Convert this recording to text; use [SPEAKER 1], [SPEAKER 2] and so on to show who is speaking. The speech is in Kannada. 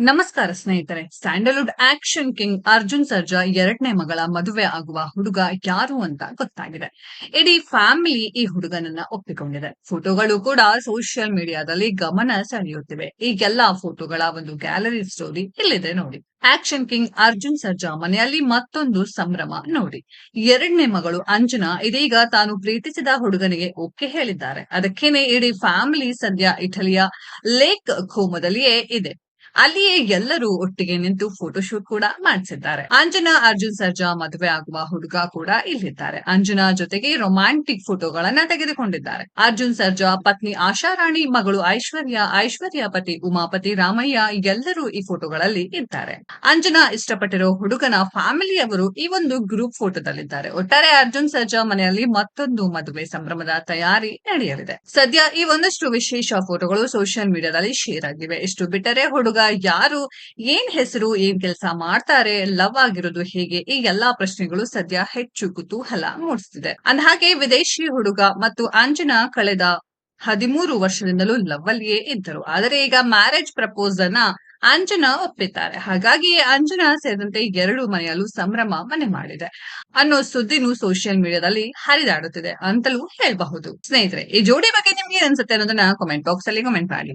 [SPEAKER 1] ನಮಸ್ಕಾರ ಸ್ನೇಹಿತರೆ. ಸ್ಯಾಂಡಲ್ವುಡ್ ಆಕ್ಷನ್ ಕಿಂಗ್ ಅರ್ಜುನ್ ಸರ್ಜಾ ಎರಡನೇ ಮಗಳ ಮದುವೆ ಆಗುವ ಹುಡುಗ ಯಾರು ಅಂತ ಗೊತ್ತಾಗಿದೆ. ಇಡೀ ಫ್ಯಾಮಿಲಿ ಈ ಹುಡುಗನನ್ನ ಒಪ್ಪಿಕೊಂಡಿದೆ. ಫೋಟೋಗಳು ಕೂಡ ಸೋಷಿಯಲ್ ಮೀಡಿಯಾದಲ್ಲಿ ಗಮನ ಸೆಳೆಯುತ್ತಿವೆ. ಈಗೆಲ್ಲಾ ಫೋಟೋಗಳ ಒಂದು ಗ್ಯಾಲರಿ ಸ್ಟೋರಿ ಇಲ್ಲಿದೆ ನೋಡಿ. ಆಕ್ಷನ್ ಕಿಂಗ್ ಅರ್ಜುನ್ ಸರ್ಜಾ ಮನೆಯಲ್ಲಿ ಮತ್ತೊಂದು ಸಂಭ್ರಮ ನೋಡಿ. ಎರಡನೇ ಮಗಳು ಅಂಜನಾ ಇದೀಗ ತಾನು ಪ್ರೀತಿಸಿದ ಹುಡುಗನಿಗೆ ಒಕ್ಕೆ ಹೇಳಿದ್ದಾರೆ. ಅದಕ್ಕೇನೆ ಇಡೀ ಫ್ಯಾಮಿಲಿ ಸದ್ಯ ಇಟಲಿಯ ಲೇಕ್ ಖೋಮದಲ್ಲಿಯೇ ಇದೆ. ಅಲ್ಲಿಯೇ ಎಲ್ಲರೂ ಒಟ್ಟಿಗೆ ನಿಂತು ಫೋಟೋಶೂಟ್ ಕೂಡ ಮಾಡಿಸಿದ್ದಾರೆ ಅಂಜನಾ, ಅರ್ಜುನ್, ಸರ್ಜಾ ಮದುವೆ ಆಗುವ ಹುಡುಗ ಕೂಡ ಇಲ್ಲಿದ್ದಾರೆ. ಅಂಜನಾ ಜೊತೆಗೆ ರೊಮ್ಯಾಂಟಿಕ್ ಫೋಟೋಗಳನ್ನ ತೆಗೆದುಕೊಂಡಿದ್ದಾರೆ. ಅರ್ಜುನ್, ಸರ್ಜಾ, ಪತ್ನಿ ಆಶಾರಾಣಿ ಮಗಳು ಐಶ್ವರ್ಯ ಐಶ್ವರ್ಯ ಪತಿ, ಉಮಾಪತಿ, ರಾಮಯ್ಯ ಎಲ್ಲರೂ ಈ ಫೋಟೋಗಳಲ್ಲಿ ಇದ್ದಾರೆ. ಅಂಜನಾ ಇಷ್ಟಪಟ್ಟಿರೋ ಹುಡುಗನ ಫ್ಯಾಮಿಲಿಯವರು ಈ ಒಂದು ಗ್ರೂಪ್ ಫೋಟೋದಲ್ಲಿದ್ದಾರೆ ಒಟ್ಟಾರೆ ಅರ್ಜುನ್, ಸರ್ಜಾ ಮನೆಯಲ್ಲಿ ಮತ್ತೊಂದು ಮದುವೆ ಸಂಭ್ರಮದ ತಯಾರಿ ನಡೆಯಲಿದೆ. ಸದ್ಯ ಈ ಒಂದಷ್ಟು ವಿಶೇಷ ಫೋಟೋಗಳು ಸೋಷಿಯಲ್ ಮೀಡಿಯಾದಲ್ಲಿ ಶೇರ್ ಆಗಿವೆ. ಇಷ್ಟು ಬಿಟ್ಟರೆ ಹುಡುಗ ಯಾರು ಏನ್ ಹೆಸರು, ಏನ್ ಕೆಲಸ ಮಾಡ್ತಾರೆ, ಲವ್ ಆಗಿರೋದು ಹೇಗೆ, ಈ ಎಲ್ಲಾ ಪ್ರಶ್ನೆಗಳು ಸದ್ಯ ಹೆಚ್ಚು ಕುತೂಹಲ ಮೂಡಿಸ್ತಿದೆ. ಅಂದಹಾಗೆ ವಿದೇಶಿ ಹುಡುಗ ಮತ್ತು ಅಂಜನಾ ಕಳೆದ ಹದಿಮೂರು ವರ್ಷದಿಂದಲೂ ಲವ್ ಅಲ್ಲಿಯೇ ಇದ್ದರು. ಆದರೆ ಈಗ ಮ್ಯಾರೇಜ್ ಪ್ರಪೋಸ್ ಅನ್ನ ಅಂಜನಾ ಒಪ್ಪಿದ್ದಾರೆ. ಹಾಗಾಗಿ ಅಂಜನಾ ಸೇರಿದಂತೆ ಎರಡು ಮನೆಯಲ್ಲೂ ಸಂಭ್ರಮ ಮನೆ ಮಾಡಿದೆ ಅನ್ನೋ ಸುದ್ದಿನೂ ಸೋಷಿಯಲ್ ಮೀಡಿಯಾದಲ್ಲಿ ಹರಿದಾಡುತ್ತಿದೆ ಅಂತಲೂ ಹೇಳಬಹುದು. ಸ್ನೇಹಿತರೆ, ಈ ಜೋಡಿ ಬಗ್ಗೆ ನಿಮ್ಗೆ ಅನ್ಸುತ್ತೆ ಅನ್ನೋದನ್ನ ಕಾಮೆಂಟ್ ಬಾಕ್ಸ್ ಅಲ್ಲಿ ಕಮೆಂಟ್ ಮಾಡಿ.